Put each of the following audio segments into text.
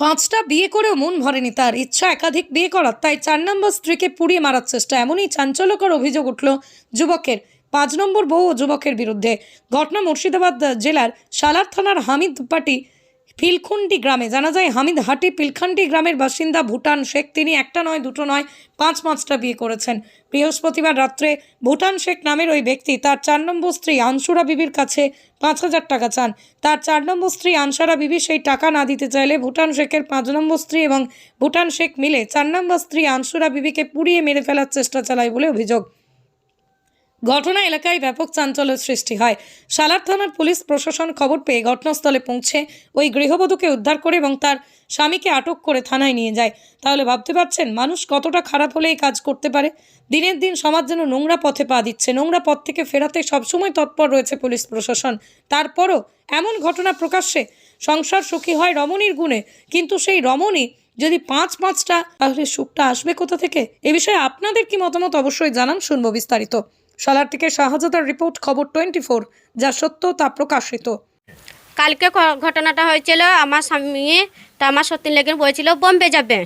পাঁচটা বিয়ে করেও মন ভরেনি তার। ইচ্ছা একাধিক বিয়ে করার, তাই চার নম্বর স্ত্রীকে পুড়িয়ে মারার চেষ্টা। এমনই চাঞ্চল্যকর অভিযোগ উঠল যুবকের, পাঁচ নম্বর বউ ও যুবকের বিরুদ্ধে। ঘটনা মুর্শিদাবাদ জেলার সালার থানার হামিদপাটি পিলখুন্ডি গ্রামে। জানা যায়, হামিদ হাটি পিলখান্ডি গ্রামের বাসিন্দা ভুটান শেখ। তিনি একটা নয়, দুটো নয়, পাঁচ পাঁচটা বিয়ে করেছেন। বৃহস্পতিবার রাত্রে ভুটান শেখ নামের ওই ব্যক্তি, তার চার নম্বর স্ত্রী আনসুরা বিবির কাছে পাঁচ হাজার টাকা চান। তার চার নম্বর স্ত্রী আনসারা বিবি সেই টাকা না দিতে চাইলে ভুটান শেখের পাঁচ নম্বর স্ত্রী এবং ভুটান শেখ মিলে চার নম্বর স্ত্রী আনসুরা বিবিকে পুড়িয়ে মেরে ফেলার চেষ্টা চালায় বলে অভিযোগ। ঘটনা এলাকায় ব্যাপক চাঞ্চল্যের সৃষ্টি হয়। সালার থানার পুলিশ প্রশাসন খবর পেয়ে ঘটনাস্থলে পৌঁছে ওই গৃহবধূকে উদ্ধার করে এবং তার স্বামীকে আটক করে থানায় নিয়ে যায়। তাহলে ভাবতে পারছেন, মানুষ কতটা খারাপ হলে এই কাজ করতে পারে? দিনের দিন সমাজ যেন নোংরা পথে পা দিচ্ছে, নোংরা পথ থেকে ফেরাতে সবসময় তৎপর রয়েছে পুলিশ প্রশাসন। তারপরও এমন ঘটনা প্রকাশ্যে সংসার সুখী হয় রমণীর গুণে, কিন্তু সেই রমণী যদি পাঁচ পাঁচটা, তাহলে সুখটা আসবে কোথা থেকে? এ বিষয়ে আপনাদের কি মতামত অবশ্যই জানান, শুনব বিস্তারিত। সালার থেকে শাহজাদার রিপোর্ট খবর টোয়েন্টি ফোর যা সত্য তা প্রকাশিত। কালকে ঘটনাটা হয়েছিল, আমার স্বামী, তা আমার সত্যি লেগে বলছিল বোম্বে যাবে।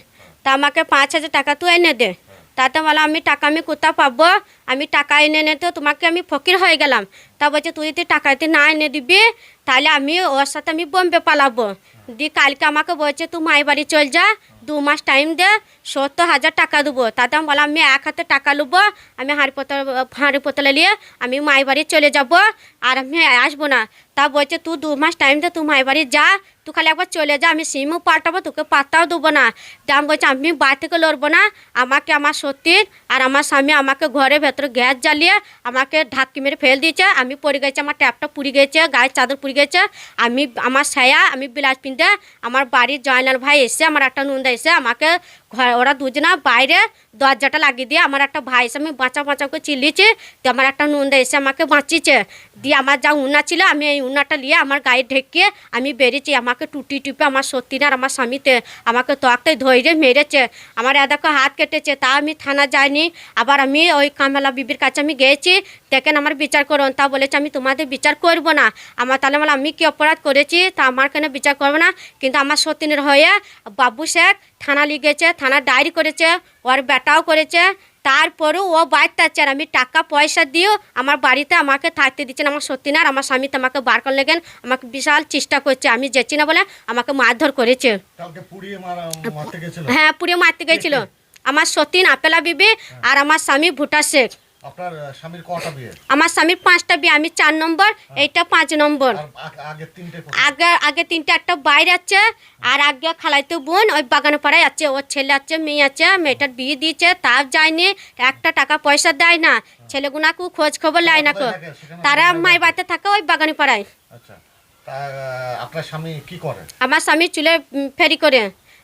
তা আমাকে পাঁচ হাজার টাকা তুই এনে দে। তাতে বলা, আমি টাকা, আমি কোথা পাবো? আমি টাকা এনে এনে তো তোমাকে আমি ফকির হয়ে গেলাম। তা বলছে, তুই যদি টাকা যদি না এনে দিবি, তাহলে আমি ওর সাথে আমি বোম্বে পালাবো। দি কালকে আমাকে বলছে, তুই মায়ের বাড়ি চল যা, দু মাস টাইম দে, সত্তর হাজার টাকা দেবো। তাতে আমি বললাম, আমি এক হাতে টাকা নেব আমি হাঁড়ি পোতল, হাঁড়ি পোতলে নিয়ে আমি মায়ের বাড়ি চলে যাব আর আমি আসব না। তা বলছে, তুই দু মাস টাইম দে, তুই মায়ের বাড়ি যা, তুই খালি একবার চলে যা, আমি সিমও পাল্টাবো, তোকে পাত্তাও দেবো না। দাম বলছে, আমি বাড়ি থেকে লড়বো না, আমাকে আমার সত্যির আর আমার স্বামী আমাকে ঘরের ভেতরে গ্যাস জ্বালিয়ে আমাকে ঢাকি মেরে ফেল দিয়েছে, আমি পড়ে গেছে, আমার ট্যাপটা পুড়ে গেছে, গায়ের চাদর পুড়ে গেছে। আমি, আমার সায়া আমি বিলাস পিন্ধে আমার বাড়ির জয়নাল ভাই এসে আমার একটা নন্দা এসে আমাকে ঘর ওরা দুজনা বাইরে দরজাটা লাগিয়ে দিয়ে আমার একটা ভাই এসে আমি বাঁচা বাঁচা করে চিল্লিয়েছি, তো আমার একটা নন্দা এসে আমাকে বাঁচিয়েছে। দিয়ে আমার যা উনা ছিল, আমি এই উনাটা নিয়ে আমার গায়ে ঢেকে আমি বেরিয়েছি। আমাকে টুটি টুপে আমার সত্যিন আর আমার স্বামীতে আমাকে তকটাই ধৈর্য মেরেছে। আমার এদাকে হাত কেটেছে, তা আমি থানা যাইনি। আবার আমি ওই কামেলা বিবির কাছে আমি গিয়েছি। দেখেন আমার বিচার করুন, তা বলেছে আমি তোমাদের বিচার করব না। আমার তাহলে বলে আমি কি অপরাধ করেছি তা আমার কেন বিচার করব না? কিন্তু আমার সতীনের হয়ে বাবু শেখ থানা লিগেছে থানা ডায়েরি করেছে ওর বেটাও করেছে। তারপরেও ও বাড়িতে আছে আর আমি টাকা পয়সা দিয়েও আমার বাড়িতে আমাকে থাকতে দিচ্ছেন আমার সত্যি না আর আমার স্বামী তোমাকে বার করে লেগেন আমাকে বিশাল চেষ্টা করছে আমি যেছি না বলে আমাকে মারধর করেছে। পুড়িয়ে হ্যাঁ পুড়ে মারতে গেছিল। আমার সতীন আপেলা বিবি আর আমার স্বামী ভুটা শেখ আপনার স্বামীর কটা বিয়ে? আমার স্বামীর পাঁচটা বিয়ে আমি চার নম্বর এইটা পাঁচ নম্বর। তিনটে আগে আগে তিনটে একটা বাইরে আছে আর আগে খালাইতে বোন ওই বাগানে পাড়ায় আছে ওর ছেলে আছে মেয়ে আছে মেয়েটার বিয়ে দিয়েছে তাও যায়নি একটা টাকা পয়সা দেয় না ছেলেগুনাকে খোঁজ খবর নেয় না তারা মায়ের বাড়িতে। থাকে ওই বাগানে পাড়ায় আচ্ছা আপনার স্বামী কি করে? আমার স্বামী চুলে ফেরি করে।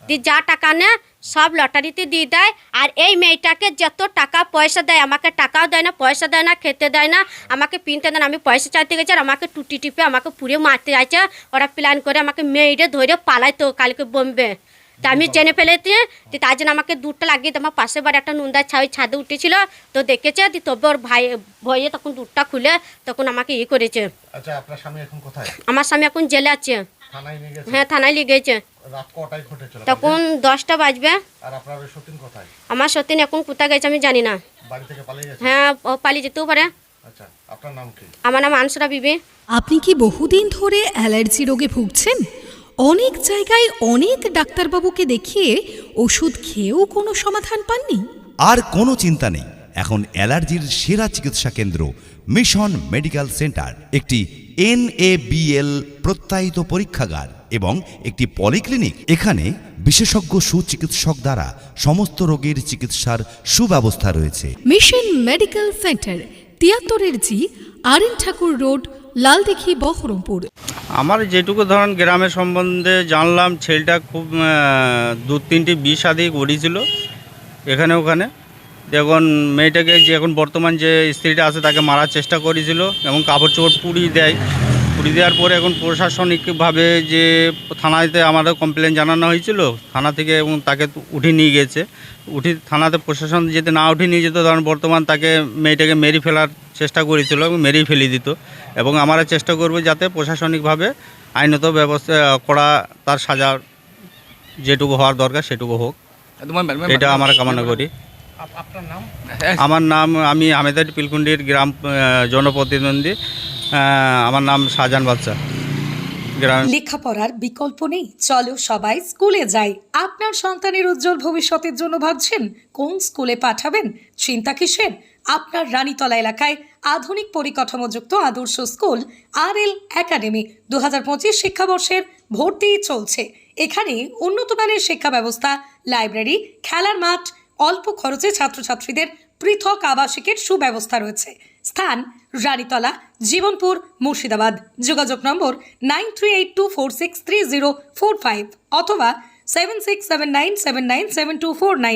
দি যা টাকা নেয় সব লটারিতে দিয়ে দেয়। আর এই মেয়েটাকে যত টাকা পয়সা দেয় আমাকে টাকাও দেয় না পয়সা দেয় না খেতে দেয় না আমাকে পিনতে দেয় না। আমি পয়সা চাইতে গেছি আর আমাকে টুটি টিপে আমাকে পুড়ে মারতে যাচ্ছে। ওরা প্ল্যান করে আমাকে মেয়েরে ধরে পালাইতো কালকে বোম্বে। তা আমি জেনে ফেলেছি যে তার জন্য আমাকে দুধটা লাগিয়ে দিয়ে আমার পাশে বাড়ি একটা নুন্দার ছাই ছাদে উঠেছিল। তো দেখেছে দি তবে ওর ভাই ভয়ে তখন দুধটা খুলে তখন আমাকে ইয়ে করেছে। আচ্ছা আপনার স্বামী এখন কোথায়? আমার স্বামী এখন জেলে আছে। থানায় নিয়ে গেছে? হ্যাঁ থানায় গেছে। রাত কটায় ঘটেছিল? তখন দশটা বাজবে? আর আপনার সতীন কোথায়? আমার এখন কোথায় গেছে আমি জানি না। বাড়ি থেকে পালিয়ে গেছে? হ্যাঁ পালিয়ে যেতেও পারে। আচ্ছা আপনার নাম কি? আমার নাম আনসরা বিবি। আপনি কি বহুদিন ধরে অ্যালার্জি রোগে ভুগছেন? অনেক জায়গায় অনেক ডাক্তারবাবুকে দেখিয়ে ওষুধ খেয়েও কোনো সমাধান পাননি? আর কোনো চিন্তা নেই। এখন অ্যালার্জির সেরা চিকিৎসা কেন্দ্র মিশন মেডিকেল সেন্টার একটি এনএবিএল প্রত্যায়িত পরীক্ষাগার এবং একটি পলিক্লিনিক। এখানে বিশেষজ্ঞ সুচিকিৎসক দ্বারা সমস্ত রোগের চিকিৎসার সুব্যবস্থা রয়েছে। Mission medical centre তিয়াত্তরের G R N Thakur road Laldighi Berhampore. আমার যেটুকু ধরেন গ্রামের সম্বন্ধে জানলাম ছেলেটা খুব দু তিনটি বিষ আদি করেছিল এখানে ওখানে। এখন মেয়েটাকে যে এখন বর্তমান যে স্ত্রীটা আছে তাকে মারার চেষ্টা করেছিল এবং কাপড় চোপড় পুড়িয়ে দেয় পুড়িয়ে দেওয়ার পরে এখন প্রশাসনিকভাবে যে থানাতে আমাদের কমপ্লেন জানানো হয়েছিল থানা থেকে এবং তাকে উঠে নিয়ে গেছে। উঠে থানাতে প্রশাসন যেতে না উঠে নিয়ে যেত ধরেন বর্তমান তাকে মেয়েটাকে মেরে ফেলার চেষ্টা করেছিল এবং মেরেই ফেলে দিত। এবং আমরা চেষ্টা করব যাতে প্রশাসনিকভাবে আইনত ব্যবস্থা করা তার সাজা যেটুকু হওয়ার দরকার সেটুকু হোক। এটা আমরা কামনা করি। আপনার নাম? আমার নাম আমি আমেদার পিলকুন্ডির গ্রাম জনপ্রতিনিধি আমার নাম শাহজাহান বাচ্চা গ্রাম লেখাপড়ার বিকল্প নেই। চলো সবাই স্কুলে যাই। আপনার সন্তানের উজ্জ্বল ভবিষ্যতের জন্য ভাবছেন কোন স্কুলে পাঠাবেন? চিন্তা কিসের? আপনার রানীতলা এলাকায় আধুনিক পরিকাঠামোযুক্ত আদর্শ স্কুল আর এল একাডেমি দু হাজার পঁচিশ শিক্ষাবর্ষের ভর্তি চলছে। এখানে উন্নত মানের শিক্ষা ব্যবস্থা লাইব্রেরি খেলার মাঠ অল্প খরচে ছাত্রছাত্রীদের পৃথক আবাসিকের সুব্যবস্থা রয়েছে। স্থান রানীতলা, জীবনপুর, মুর্শিদাবাদ। যোগাযোগ নম্বর nine three eight two four six three zero four five অথবা seven six seven nine seven nine seven two four nine.